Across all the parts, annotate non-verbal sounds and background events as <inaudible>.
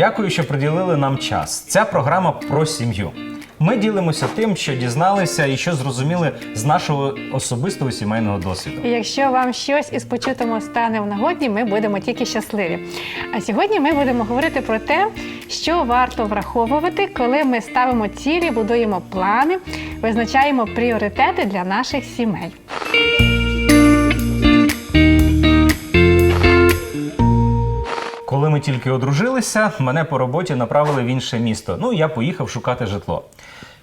дякую, що приділили нам час. Ця програма про сім'ю. Ми ділимося тим, що дізналися і що зрозуміли з нашого особистого сімейного досвіду. Якщо вам щось із почутому стане в нагоді, ми будемо тільки щасливі. А сьогодні ми будемо говорити про те, що варто враховувати, коли ми ставимо цілі, будуємо плани, визначаємо пріоритети для наших сімей. Коли ми тільки одружилися, мене по роботі направили в інше місто. Ну, я поїхав шукати житло.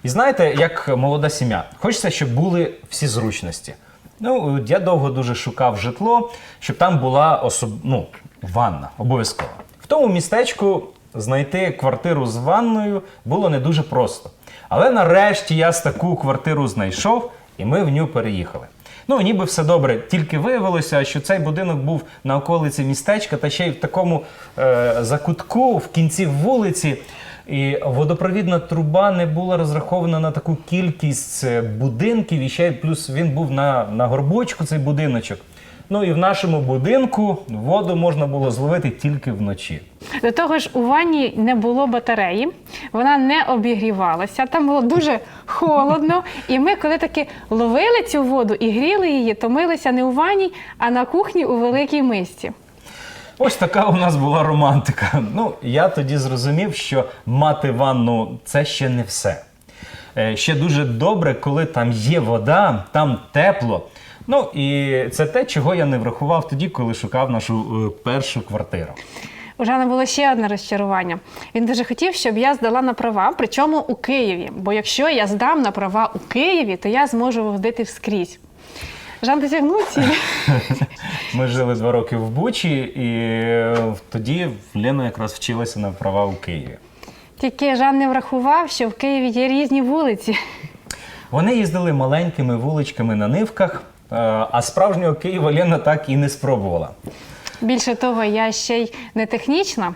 І знаєте, як молода сім'я, хочеться, щоб були всі зручності. Ну, я довго дуже шукав житло, щоб там була особ... ну, ванна, обов'язково. В тому містечку знайти квартиру з ванною було не дуже просто. Але нарешті я таку квартиру знайшов, і ми в нього переїхали. Ну, ніби все добре, тільки виявилося, що цей будинок був на околиці містечка, та ще й в такому е, закутку, в кінці вулиці. І водопровідна труба не була розрахована на таку кількість е, будинків, і ще й плюс він був на, на горбочку, цей будиночок. Ну і в нашому будинку воду можна було зловити тільки вночі. До того ж, у ванні не було батареї, вона не обігрівалася, там було дуже холодно. І ми, коли таки ловили цю воду і гріли її, то милися не у ванні, а на кухні у великій мисці. Ось така у нас була романтика. Ну, я тоді зрозумів, що мати ванну це ще не все. Е, Ще дуже добре, коли там є вода, там тепло. Ну і це те, чого я не врахував тоді, коли шукав нашу е, першу квартиру. У Жана було ще одне розчарування. Він дуже хотів, щоб я здала на права, причому у Києві. Бо якщо я здам на права у Києві, то я зможу водити вскрізь. Жан досягнув цілі. <laughs> Ми жили два роки в Бучі, і е, тоді Лена якраз вчилася на права у Києві. Тільки Жан не врахував, що в Києві є різні вулиці. Вони їздили маленькими вуличками на нивках, а справжнього Києва Лена так і не спробувала. Більше того, я ще й не технічна.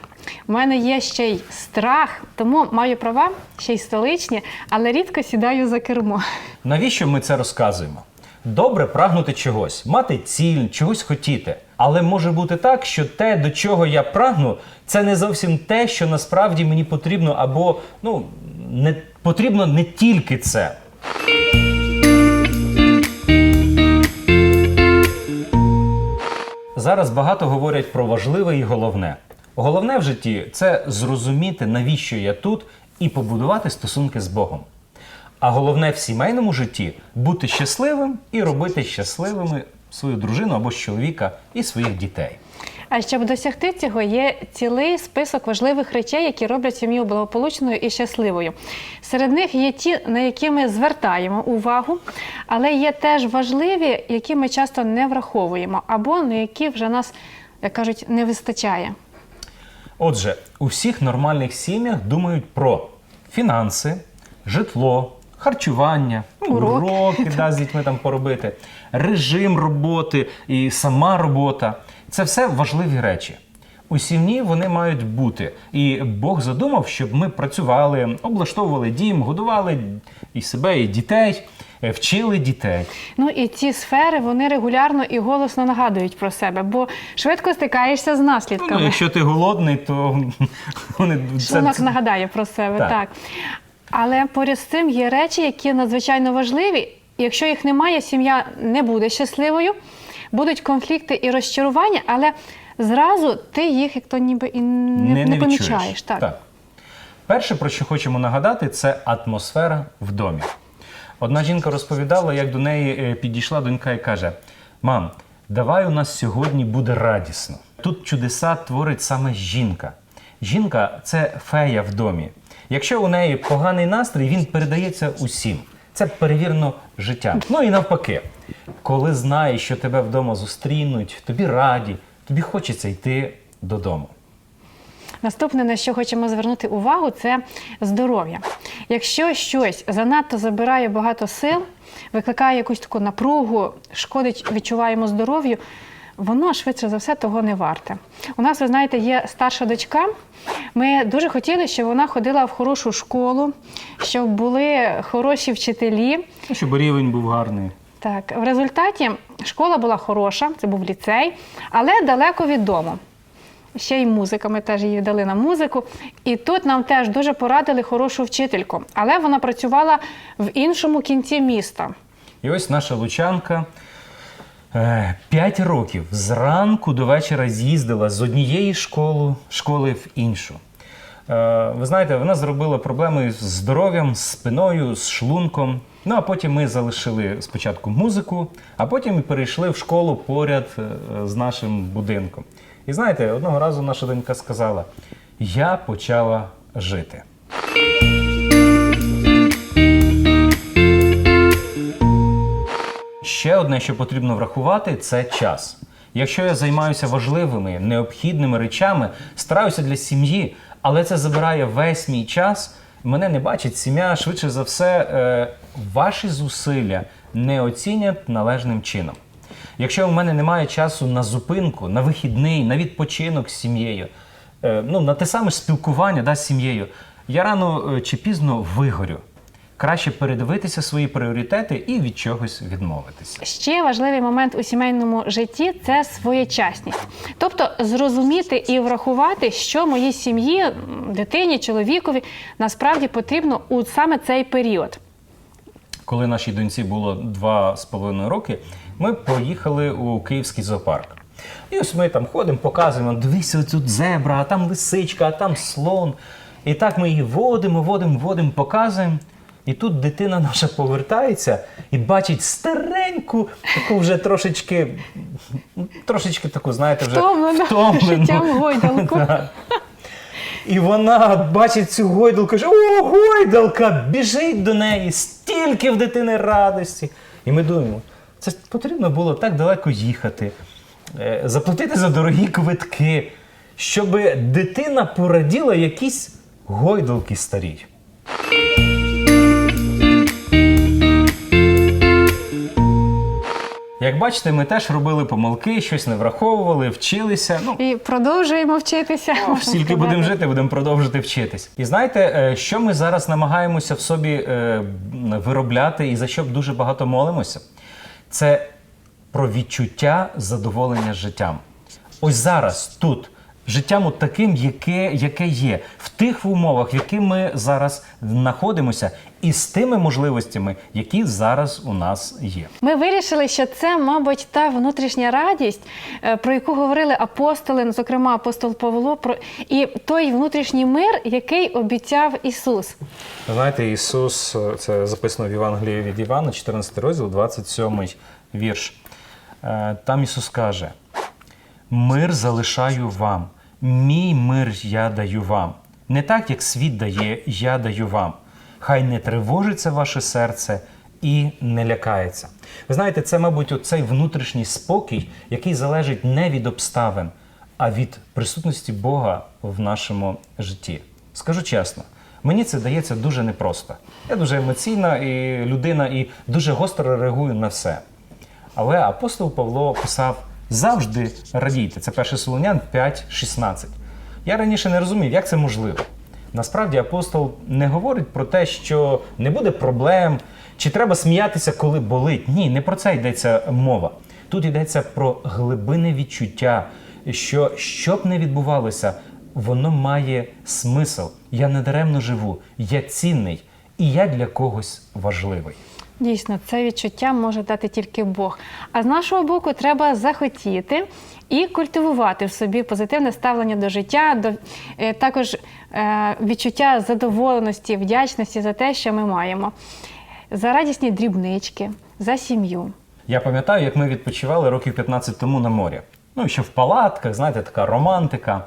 У мене є ще й страх, тому маю права, ще й столичні, але рідко сідаю за кермо. Навіщо ми це розказуємо? Добре прагнути чогось, мати ціль, чогось хотіти. Але може бути так, що те, до чого я прагну, це не зовсім те, що насправді мені потрібно, або ну не потрібно не тільки це. Зараз багато говорять про важливе і головне. Головне в житті це зрозуміти, навіщо я тут, і побудувати стосунки з Богом. А головне в сімейному житті бути щасливим і робити щасливими свою дружину або чоловіка і своїх дітей. А щоб досягти цього, є цілий список важливих речей, які роблять сім'ю благополучною і щасливою. Серед них є ті, на які ми звертаємо увагу, але є теж важливі, які ми часто не враховуємо, або на які вже нас, як кажуть, не вистачає. Отже, у всіх нормальних сім'ях думають про фінанси, житло, харчування, ну, Уроки. уроки да, з дітьми там поробити, режим роботи і сама робота. Це все важливі речі. У сім'ї вони мають бути. І Бог задумав, щоб ми працювали, облаштовували дім, годували і себе, і дітей, е, вчили дітей. Ну і ці сфери вони регулярно і голосно нагадують про себе, бо швидко стикаєшся з Ну, наслідками. якщо ти голодний, то <laughs> вони Шлунок нагадає про себе, Так. так. Але поряд з цим є речі, які надзвичайно важливі. Якщо їх немає, сім'я не буде щасливою, будуть конфлікти і розчарування, але зразу ти їх як то ніби і не, не, відчуєш. помічаєш. Так. Перше, про що хочемо нагадати, це атмосфера в домі. Одна жінка розповідала, як до неї е, підійшла донька і каже: Мам, давай у нас сьогодні буде радісно. Тут чудеса творить саме жінка. Жінка це фея в домі. Якщо у неї поганий настрій, він передається усім. Це перевірено життям. Ну і навпаки, коли знаєш, що тебе вдома зустрінуть, тобі раді, тобі хочеться йти додому. Наступне, на що хочемо звернути увагу, це здоров'я. Якщо щось занадто забирає багато сил, викликає якусь таку напругу, шкодить відчуваємо здоров'ю, воно швидше за все того не варте. У нас, ви знаєте, є старша дочка. Ми дуже хотіли, щоб вона ходила в хорошу школу, щоб були хороші вчителі. Ну, Щоб рівень був гарний. Так, в результаті школа була хороша, це був ліцей, але далеко від дому. ще й музика. Ми теж її дали на музику. І тут нам теж дуже порадили хорошу вчительку, але вона працювала в іншому кінці міста. І ось наша лучанка. Е, П'ять років зранку до вечора з'їздила з однієї школи, школи в іншу. Е, Ви знаєте, вона зробила проблеми з здоров'ям, з спиною, з шлунком. Ну а потім ми залишили спочатку музику, а потім перейшли в школу поряд е, з нашим будинком. І знаєте, одного разу наша донька сказала: Я почала жити. Ще одне, що потрібно врахувати, це час. Якщо я займаюся важливими, необхідними речами, стараюся для сім'ї, але це забирає весь мій час, мене не бачить сім'я, швидше за все, е, ваші зусилля не оцінять належним чином. Якщо в мене немає часу на зупинку, на вихідний, на відпочинок з сім'єю, е, ну, на те саме спілкування да, з сім'єю, я рано е, чи пізно вигорю. Краще передивитися свої пріоритети і від чогось відмовитися. Ще важливий момент у сімейному житті це своєчасність. Тобто зрозуміти і врахувати, що моїй сім'ї, дитині, чоловікові насправді потрібно у саме цей період. Коли нашій доньці було два з половиною роки, ми поїхали у Київський зоопарк. І ось ми там ходимо, показуємо, дивися, тут зебра, а там лисичка, а там слон. І так ми її водимо, водимо, водимо, показуємо. І тут дитина наша повертається і бачить стареньку, таку вже трошечки, трошечки таку, знаєте, вже Втомлену життям гойдалку. <laughs> Да. І вона бачить цю гойдалку, каже: О, гойдалка! Біжить до неї, стільки в дитини радості. І ми думаємо, це потрібно було так далеко їхати, е, заплатити за дорогі квитки, щоб дитина пораділа якісь гойдалки старій. Як бачите, ми теж робили помилки, щось не враховували, вчилися. Ну, І продовжуємо вчитися. Ну, Стільки будемо жити, будемо продовжити вчитись. І знаєте, е, що ми зараз намагаємося в собі е, виробляти і за що дуже багато молимося? Це про відчуття задоволення життям. Ось зараз, тут, життям от таким, яке, яке є, в тих умовах, в яких ми зараз знаходимося, і з тими можливостями, які зараз у нас є. Ми вирішили, що це, мабуть, та внутрішня радість, е, про яку говорили апостоли, зокрема апостол Павло, про і той внутрішній мир, який обіцяв Ісус. Знаєте, Ісус, е, це записано в Євангелії від Івана, 14 розділ, 27 вірш. Е, Там Ісус каже: Мир залишаю вам, мій мир я даю вам. Не так, як світ дає, я даю вам. Хай не тривожиться ваше серце і не лякається. Ви знаєте, це, мабуть, оцей внутрішній спокій, який залежить не від обставин, а від присутності Бога в нашому житті. Скажу чесно, мені це дається дуже непросто. Я дуже емоційна і людина і дуже гостро реагую на все. Але апостол Павло писав завжди радійте. Це 1 Солонян 5.16. Я раніше не розумів, як це можливо. Насправді апостол не говорить про те, що не буде проблем, чи треба сміятися, коли болить. Ні, не про це йдеться мова. Тут йдеться про глибинне відчуття, що що б не відбувалося, воно має смисл. Я не даремно живу, я цінний, і я для когось важливий. Дійсно, це відчуття може дати тільки Бог. А з нашого боку, треба захотіти і культивувати в собі позитивне ставлення до життя, до е, також е, відчуття задоволеності, вдячності за те, що ми маємо, за радісні дрібнички, за сім'ю. Я пам'ятаю, як ми відпочивали років 15 тому на морі. Ну, ще в палатках, знаєте, така романтика.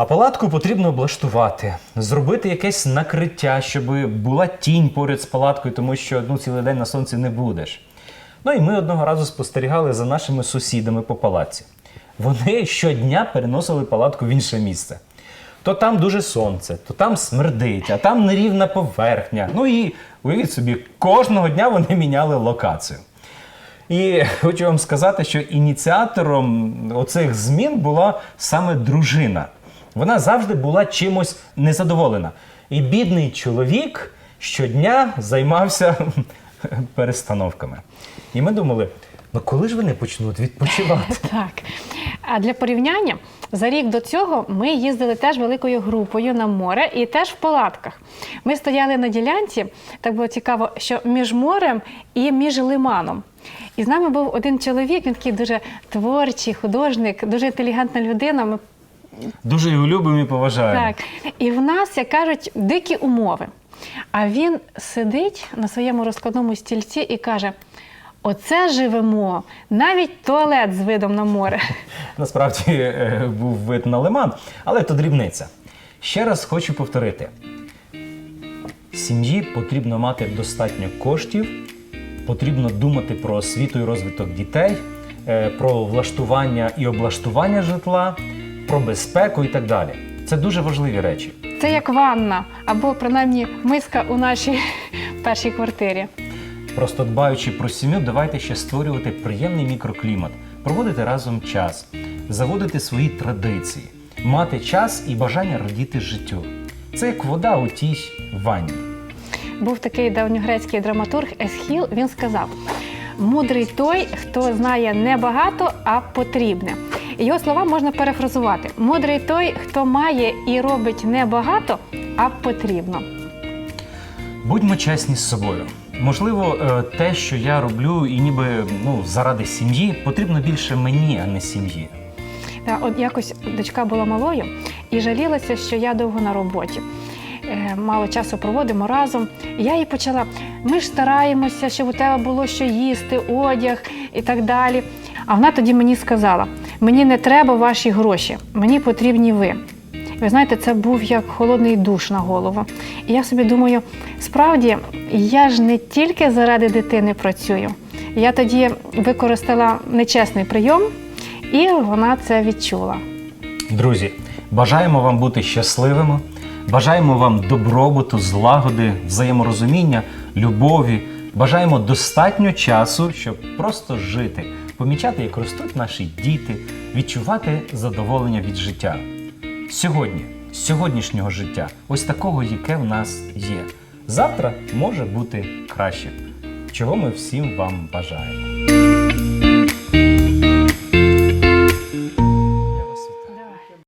А палатку потрібно облаштувати, зробити якесь накриття, щоб була тінь поряд з палаткою, тому що ну, цілий день на сонці не будеш. Ну і ми одного разу спостерігали за нашими сусідами по палаці. Вони щодня переносили палатку в інше місце. То там дуже сонце, то там смердить, а там нерівна поверхня. Ну і уявіть собі, кожного дня вони міняли локацію. І хочу вам сказати, що ініціатором оцих змін була саме дружина. Вона завжди була чимось незадоволена. І бідний чоловік щодня займався <laughs> перестановками. І ми думали, Ну коли ж вони почнуть відпочивати? <laughs> Так. А для порівняння за рік до цього ми їздили теж великою групою на море і теж в палатках. Ми стояли на ділянці, так було цікаво, що між морем і між лиманом. І з нами був один чоловік, він такий дуже творчий, художник, дуже інтелігентна людина. Ми Дуже його любимо і поважаємо. так. І в нас, як кажуть, дикі умови. А він сидить на своєму розкладному стільці і каже: Оце живемо, навіть туалет з видом на море. Насправді е, був вид на лиман, але то дрібниця. Ще раз хочу повторити: сім'ї потрібно мати достатньо коштів, потрібно думати про освіту і розвиток дітей, е, про влаштування і облаштування житла, про безпеку і так далі. Це дуже важливі речі. Це як ванна, або принаймні миска у нашій <laughs> першій квартирі. Просто дбаючи про сім'ю, давайте ще створювати приємний мікроклімат, проводити разом час, заводити свої традиції, мати час і бажання радіти життю. Це як вода у тій ванні. Був такий давньогрецький драматург Есхіл. Він сказав: мудрий той, хто знає не багато, а потрібне. Його слова можна перефразувати: мудрий той, хто має і робить не багато, а потрібно. Будьмо чесні з собою. Можливо, е, те, що я роблю, і ніби ну, заради сім'ї, потрібно більше мені, а не сім'ї. Та от якось дочка була малою і жалілася, що я довго на роботі. Е, Мало часу проводимо разом. І я їй почала: ми ж стараємося, щоб у тебе було що їсти, одяг і так далі. А вона тоді мені сказала: мені не треба ваші гроші, мені потрібні ви. Ви знаєте, це був як холодний душ на голову. І я собі думаю, справді я ж не тільки заради дитини працюю. Я тоді використала нечесний прийом, і вона це відчула. Друзі, бажаємо вам бути щасливими, бажаємо вам добробуту, злагоди, взаєморозуміння, любові. Бажаємо достатньо часу, щоб просто жити, помічати, як ростуть наші діти, відчувати задоволення від життя. Сьогодні, сьогоднішнього життя, ось такого, яке в нас є. Завтра може бути краще, чого ми всім вам бажаємо.